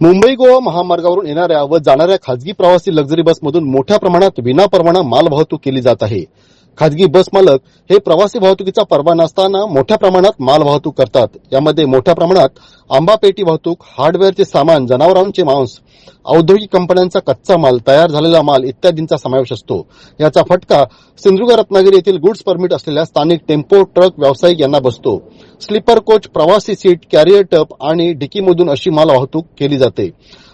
मुंबई गोवा महामार्गावरून येणाऱ्या व जाणाऱ्या खाजगी प्रवासी लक्झरी बसमधून मोठ्या प्रमाणात विनापरवाना माल वाहतूक केली जात आहे. खाजगी बस मालक हे प्रवासी वाहतुकीचा परवा नसताना मोठ्या प्रमाणात माल वाहतूक करतात. यामध्ये मोठ्या प्रमाणात आंबा पेटी वाहतूक हार्डवेअरचे सामान जनावरांचे मांस औद्योगिक कंपन्यांचा कच्चा माल तयार झालेला माल इत्यादींचा समावेश असतो. याचा फटका सिंधुदुर्ग रत्नागिरी येथील गुड्स परमिट असलेल्या स्थानिक टेम्पो ट्रक व्यावसायिक यांना बसतो. स्लीपर कोच प्रवासी सीट कॅरियर टप आणि डिकीमधून अशी माल वाहतूक केली जाते.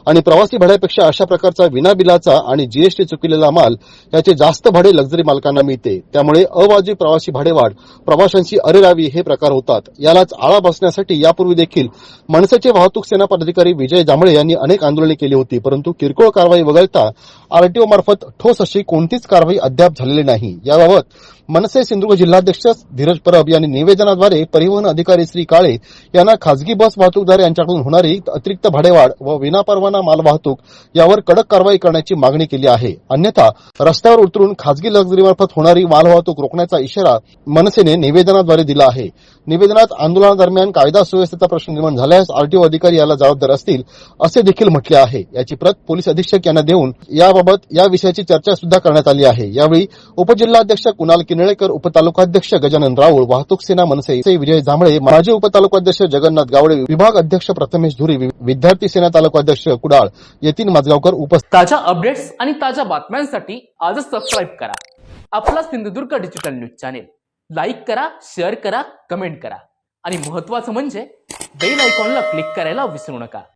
आणि प्रवासी भाड्यापेक्षा अशा प्रकारचा विनाबिलाचा आणि जीएसटी चुकलेला माल याचे जास्त भाडे लक्झरी मालकांना मिळते. त्यामुळे अवाजवी प्रवासी भाडेवाढ प्रवाशांची अरेरावी हे प्रकार होतात. यालाच आळा बसण्यासाठी यापूर्वी देखील मनसेचे वाहतूक सेना पदाधिकारी विजय जांभळे यांनी अनेक आंदोलने केली होती. परंतु किरकोळ कारवाई वगळता आरटीओ मार्फत ठोस अशी कोणतीच कारवाई अद्याप झालेली नाही. याबाबत मनसे सिंधुदुर्ग जिल्हाध्यक्ष धीरज परब यांनी निवेदनाद्वारे परिवहन अधिकारी श्री काळे यांना खासगी बस वाहतूकदार यांच्याकडून होणारी अतिरिक्त भाडेवाढ व विनापरवाना माल वाहतूक यावर कडक कारवाई करण्याची मागणी केली आहे. अन्यथा रस्त्यावर उतरून खासगी लक्झरीमार्फत होणारी माल वाहतूक रोखण्याचा इशारा मनसेने निवेदनाद्वारे दिला आहे. निवेदनात आंदोलनादरम्यान कायदा सुव्यवस्थेचा प्रश्न निर्माण झाल्यास आरटीओ अधिकारी याला जबाबदार असतील असे देखील म्हटले आहे. याची प्रत पोलीस अधीक्षक यांना देऊन याबाबत या विषयाची चर्चा सुद्धा करण्यात आली आहे. यावेळी उपजिल्हाध्यक्ष कुणाल किनळेकर उपतालुकाध्यक्ष गजानन राऊळ वाहतूक सेना मनसे विजय जांभळे माजी उपतालुकाध्यक्ष जगन्नाथ गावडे विभाग अध्यक्ष प्रथमेश धुरी विद्यार्थी सेना तालुकाध्यक्ष कुडाळ यतीन माजगावकर उपस्थित ताज्या अपडेट्स आणि ताज्या बातम्यांसाठी आजच सबस्क्राईब करा. आपला Sindhudurg digital news channel like करा शेअर करा कमेंट करा. आणि महत्वाचं म्हणजे बेल आयकॉनला क्लिक करायला विसरू नका.